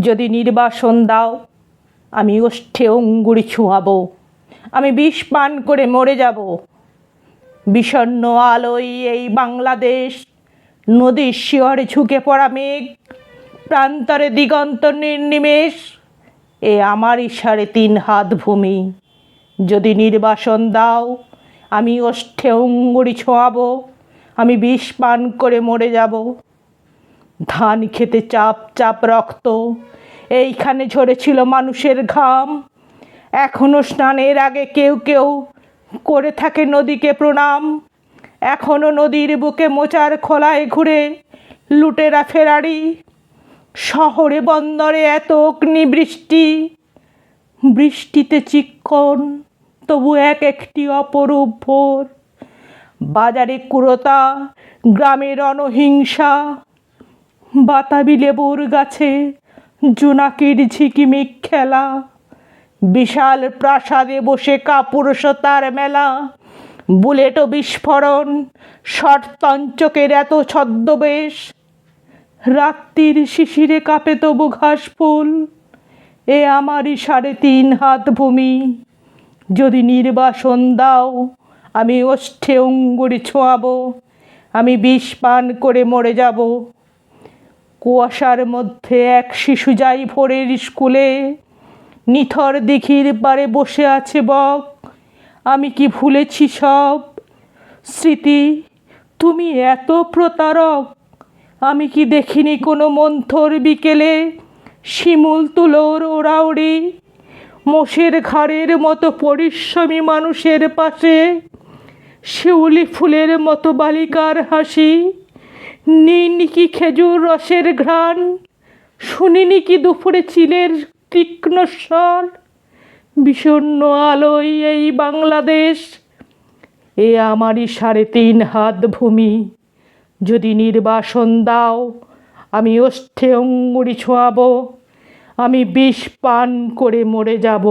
যদি নির্বাসন দাও, আমি ওষ্ঠে অঙ্গুরি ছুঁয়াবো। আমি বিষ পান করে মরে যাব। বিষণ্ণ আলোয় এই বাংলাদেশ নদীর শিয়রে ঝুঁকে পড়া মেঘ, প্রান্তরে দিগন্ত নির্নিমেষ, এ আমারই সাড়ে তিন হাত ভূমি। যদি নির্বাসন দাও, আমি ওষ্ঠে অঙ্গুরি ছোঁয়াবো। আমি বিষ পান করে মরে যাব। ধান খেতে চাপ চাপ রক্ত। এইখানে ঝরেছিল মানুষের ঘাম। এখনও স্নানের আগে কেউ কেউ করে থাকে নদীকে প্রণাম। এখনও নদীর বুকে মোচার খোলায় ঘুরে লুটেরা ফেরারি। শহরে বন্দরে এত অগ্নিবৃষ্টি। বৃষ্টিতে চিক্কন, তবু এক একটি অপরূপ ভোর। বাজারে কুরতা গ্রামের রণহিংসা বাতাবি লেবুর গাছে, জোনাকির ঝিকিমিক খেলা, বিশাল প্রাসাদে বসে কাপুরুষতার মেলা, বুলেট বিস্ফোরণ শর্তঞ্চকের এত ছদ্মবেশ, রাত্রির শিশিরে কাঁপে তবু ঘাস ফুল, এ আমারই সাড়ে তিন হাত ভূমি। যদি নির্বাসন দাও, আমি ওষ্ঠে অঙ্গুরি ছোঁয়াবো, আমি বিষ পান করে মরে যাব। কুয়াশার মধ্যে এক শিশু যাই ভোরের স্কুলে। নিথর দিঘির পারে বসে আছে বক, আমি কি ভুলেছি সব? স্মৃতি, তুমি এত প্রতারক, আমি কি দেখিনি কোনো মন্থর বিকেলে? শিমুল তুলোর ওড়াউড়ি, মোষের ঘাড়ের মতো পরিশ্রমী মানুষের পাশে, শিউলি ফুলের মতো বালিকার হাসি। নিনি কি খেজুর রসের ঘ্রাণ? শুনিনি কি দুপুরে চিলের তীক্ষ্ণ স্বর? বিষণ্ণ আলোয় এই বাংলাদেশ, এ আমারই সাড়ে তিন হাত ভূমি। যদি নির্বাসন দাও, আমি ওষ্ঠে অঙ্গুরি ছোঁয়াবো, আমি বিষ পান করে মরে যাব।